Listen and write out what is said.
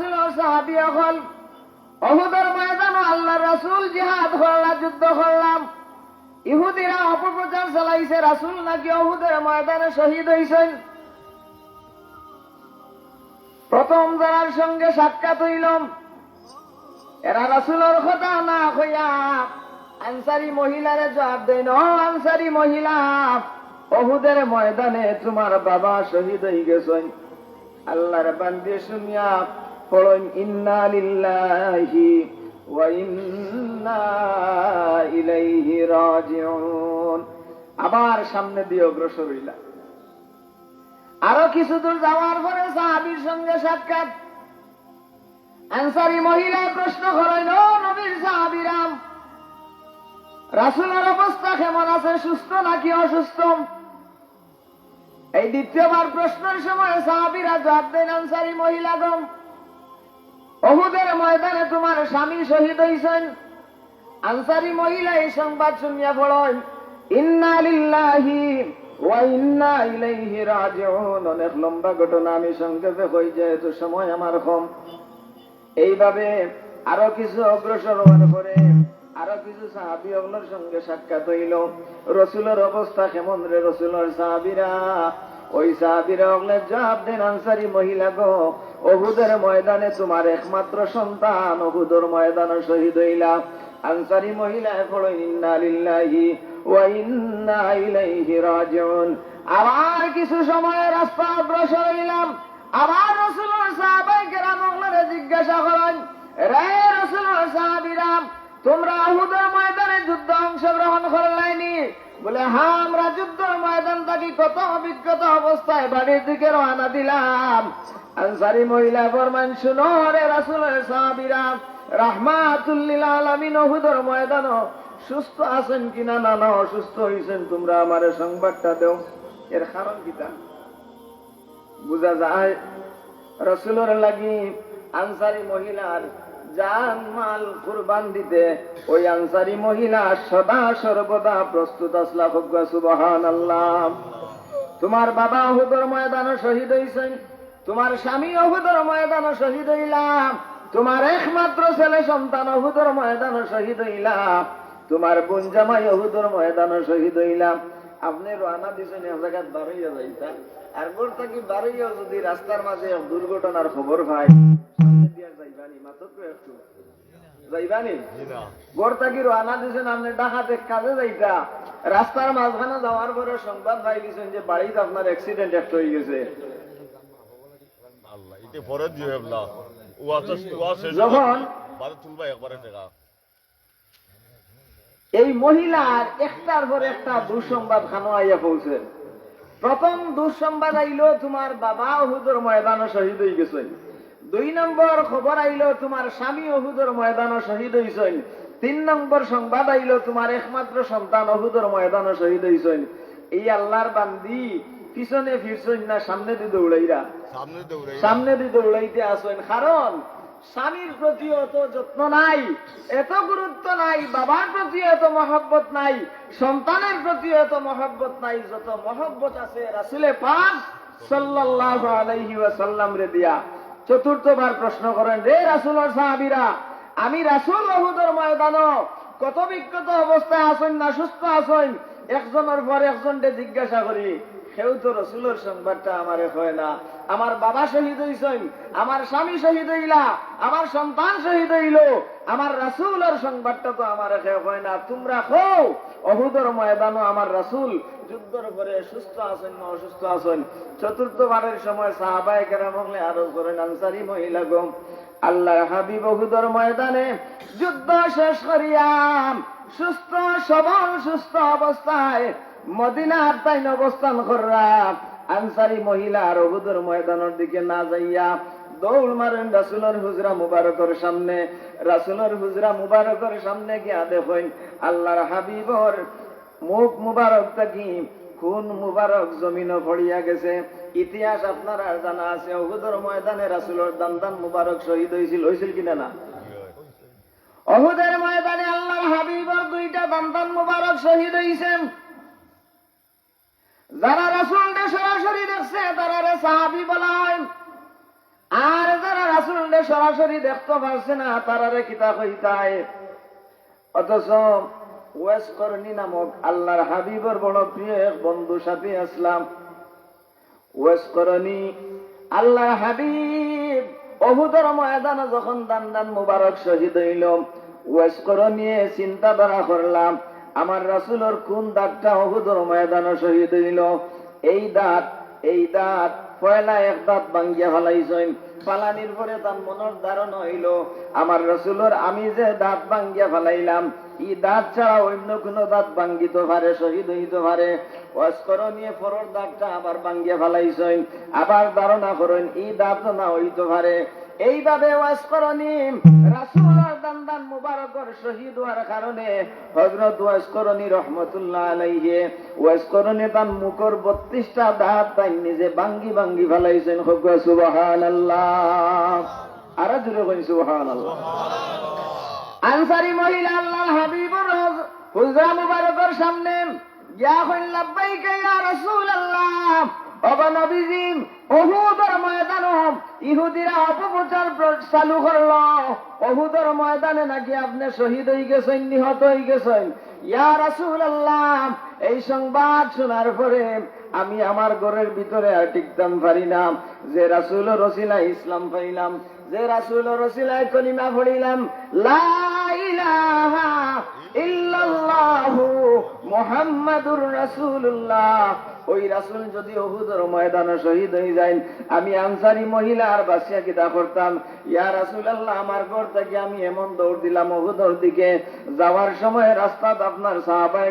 রাসুল ও সাহাবি হল অহুদের ময়দান আল্লাহ রাসুল জিহাদ করলাম যুদ্ধ করলাম। ইহুদিরা অপপ্রচার চালাইছে, রাসুল নাকি অহুদের ময়দানে শহীদ হইছেন? প্রথম যারার সঙ্গে সাক্ষাৎ হইলাম। এরা রাসুলের কথা না হইয়া আনসারি মহিলারে জবাব দেন, ও আনসারি মহিলা, অহুদের ময়দানে তোমার বাবা শহীদ হয়ে গেছেন। আল্লাহর বান্দে শুনিয়া পড়েন ইন্না লিল্লাহি ওয়া ইন্না ইলাইহি রাজিউন। আবার সামনে দিয়ে অগ্রসর হইলা। আরও কিছু দূর যাওয়ার পরে সাহাবীর সঙ্গে সাক্ষাৎ। আনসারি মহিলা প্রশ্ন করেন নবীর সাহাবিরাম রাসুলের অবস্থা কেমন আছে? সুস্থ নাকি অসুস্থ? এই দ্বিতীয়বার প্রশ্নের সময় সাহাবিরা জবাব দেন, আনসারি মহিলাগম অহুদের ময়দানে তোমার স্বামী শহীদ হইছেন। আনসারি মহিলা এই সংবাদ শুনিয়া পড়েন ইন্না লিল্লাহি ওয়া ইন্না ইলাইহি রাজিউন। অনেক লম্বা ঘটনা আমি সংক্ষেপে হই যেহেতু সময় আমার কম। এইভাবে আরও কিছু অগ্রসর হওয়ার পরে আরও কিছু সাহাবি অগ্নর সঙ্গে সাক্ষাৎ হইল। রসুলের অবস্থা কেমন রে রসুলের সাহাবিরা? ওই সাহাবিরা অগ্নের জবাব দেন, আনসারি মহিলা গো, অহুদের ময়দানে তোমার একমাত্র সন্তান, অহুদের ময়দানে শহীদ হইলা আনসারি মহিলা পড়ো ইন্না লিল্লাহি ইলাইহি আবার কিছু সময় রাস্তা অগ্রসর হইলাম। আবার রসুলের সাহাবাই কেরাম জিজ্ঞাসা করেন রে রসুলের সাহাবিরাম তোমরা আহুদের বলে হ্যাঁ আমরা যুদ্ধের ময়দান থাকি, কত অভিজ্ঞতা অবস্থায় বাড়ির দিকে রওনা দিলাম। আনসারি মহিলা ফরমান, শুনো রে রাসুলের সাহাবিরাম রাহমাতুল্লিল ময়দান সুস্থ আছেন কিনা না না অসুস্থ হয়েছেন তোমরা আমার সংবাদটা দেও। এর কারণ কিতা বুঝা যায়, রসুলের লাগি আনসারি মহিলার জান মাল কুরবান দিতে। ওই আনসারি মহিলা সদা সর্বদা প্রস্তুত আসলা ভগ্যা সুবহান আল্লাহ তোমার বাবা অহুদর ময়দান শহীদ হইছেন। তোমার স্বামী অহুদর ময়দান শহীদ হইলাম। তোমার একমাত্র ছেলে সন্তান অহুদর ময়দান শহীদ হইলাম। তোমার বোন জামাই অহুদর ময়দান শহীদ হইলাম। আপনি রানা দিছেন এক জায়গায় বারইয়া যাইতা। আর গোর থাকি বারইয়া যদি রাস্তার মাঝে দুর্ঘটনার খবর পাই। রাস্তার মাঝখানে যাওয়ার পরে সংবাদ যে বাড়িতে আপনার অ্যাক্সিডেন্ট একটা হয়ে গেছে। যখন- এই মহিলার একটার পর একটা দুঃসংবাদ খানো আইয়া পৌঁছে। প্রথম দুঃসংবাদ আইলো তোমার বাবা অহুদর ময়দানে শহীদ হয়ে গেছেন দুই নম্বর খবর আইলো তোমার স্বামী অহুদর ময়দানে শহীদ হয়েছেন তিন নম্বর সংবাদ আইলো তোমার একমাত্র সন্তান অহুদর ময়দানে শহীদ হয়েছেন এই আল্লাহর বান্দি পিছনে ফিরছেন না সামনে দিয়ে দৌড়াইরা। সামনে দিয়ে দৌড়াইতে আসেন। কারণ স্বামীর প্রতি অত যত্ন নাই এত গুরুত্ব নাই বাবার প্রতি এত মহব্বত নাই সন্তানের প্রতি এত মহব্বত নাই যত মহব্বত আছে রাসুলে পাক সাল্লাল্লাহু আলাইহি ওয়াসাল্লাম রে দিয়া। চতুর্থবার প্রশ্ন করেন, রে রাসুল সাহাবিরা, আমি রাসুল ময়দান কত বিক্ষত অবস্থায় আসেন না, সুস্থ আছেন? একজনের পর একজনকে জিজ্ঞাসা করি কেউ তো রসুলের সংবাদটা আমারে হয় না? আমার বাবা শহীদ হইছেন, আমার স্বামী শহীদ হইলা, আমার সন্তান শহীদ হইল, আমার রাসুলের সংবাদটা তো আমার হয় না? তোমরা হও অহুদর ময়দানও আমার রাসুল যুদ্ধের পরে সুস্থ আছেন না অসুস্থ আছেন? চতুর্থবারের সময় সাহাবায় কেরাম আরও করেন আনসারি মহিলা গম, আল্লাহ হাবিব অহুদর ময়দানে যুদ্ধ শেষ করিয়াম। সুস্থ, সবল, সুস্থ অবস্থায় মদিনার তাইন অবস্থান করলাম আনসারি মহিলা আর অহুদর ময়দানের দিকে না যাইয়া দৌড় মারেন রাসুলের হুজরা মুবারকের সামনে। রাসুলের হুজরা মুবারকের সামনে গিয়া দেখেন আল্লাহর হাবিবর মুখ মুবারক থাকি, খুন মুবারক জমিনও পড়িয়া গেছে। ইতিহাস আপনার আর জানা আছে, অহুদর ময়দানে রাসুলের দান দান মুবারক শহীদ হয়েছিল হয়েছিল কিনা না? অহুদের ময়দানে হাবিবর দুইটা দান্তান মুবারক শহীদ যারা সরাসরি দেখছে তারা রে সাহাবি বলা হয়। আর যারা সরাসরি দেখতে পারছে না কিতা কইতায় অথচ ওয়েস করনি নামক আল্লাহর হাবিবর বড় প্রিয় এক বন্ধু সাথী আসলাম। ওয়েস করনি আল্লাহর হাবিব অহুদর ময়দানে যখন দান দান মুবারক শহীদ হইল করনিয়ে চিন্তাধারা করলাম, আমার রাসুলর কোন দাঁতটা অহুদর ময়দানে শহীদ হইল? এই দাঁত এই দাঁত, পয়লা এক দাঁত ভাঙ্গিয়া ফেলাইছেন। ফালানির পরে তার মনের ধারণ হইল, আমার রসুলোর আমি যে দাঁত ভাঙ্গিয়া ফেলাইলাম, ই দাঁত ছাড়া অন্য কোন দাঁত ভাঙ্গিত পারে, শহীদ হইতে পারে। নিয়ে পরের দাঁতটা আবার ভাঙ্গিয়া ফেলাইছেন। আবার ধারণা করেন, ই দাঁত না হইতে পারে। এইভাবে ওয়াসকরণী রাসূলের দান দান মুবারকর শহীদ হওয়ার কারণে হযরত ওয়াসকরণী রহমতুল্লাহ আলাইহি ওয়াসকরণী তান মুখর 32টা দাঁত তাই নিজে ভাঙ্গি ভাঙ্গি ফেলাইছেন। হোক সুবহানাল্লাহ। আর জুড়ে কইন, সুবহানাল্লাহ। আনসারি মহিলা আল্লাহ হাবিবুর হুজরা মুবারকর সামনে। ইয়া কইন লাব্বাইকা ইয়া রাসূলুল্লাহ। অবা নবীজি, অহুদর ময়দান ইহুদিরা অপপ্রচার প্র- চালু করল। অহুদর ময়দানে নাকি আপনি শহীদ হয়ে গেছেন, নিহত হয়ে গেছেন? ইয়া রাসূলুল্লাহ, এই সংবাদ শোনার পরে আমি আমার ঘরের ভিতরে আর টিকতাম পারি না। যে রাসূল রসিলা ইসলাম পাইলাম, যে রাসূল রসিলায় কলিমা পড়িলাম, লা ইলাহা ইল্লাল্লাহু মুহাম্মাদুর রাসূলুল্লাহ। ওই রাসুল যদি অহুদর ময়দানে শহীদ হয়ে যায় আমি আনসারি মহিলা আর বাসিয়া কিতা করতাম ইয়া রাসুল আল্লাহ আমার ঘর থেকে আমি এমন দৌড় দিলাম অহুদর দিকে। যাওয়ার সময় রাস্তা আপনার সাহাবায়ে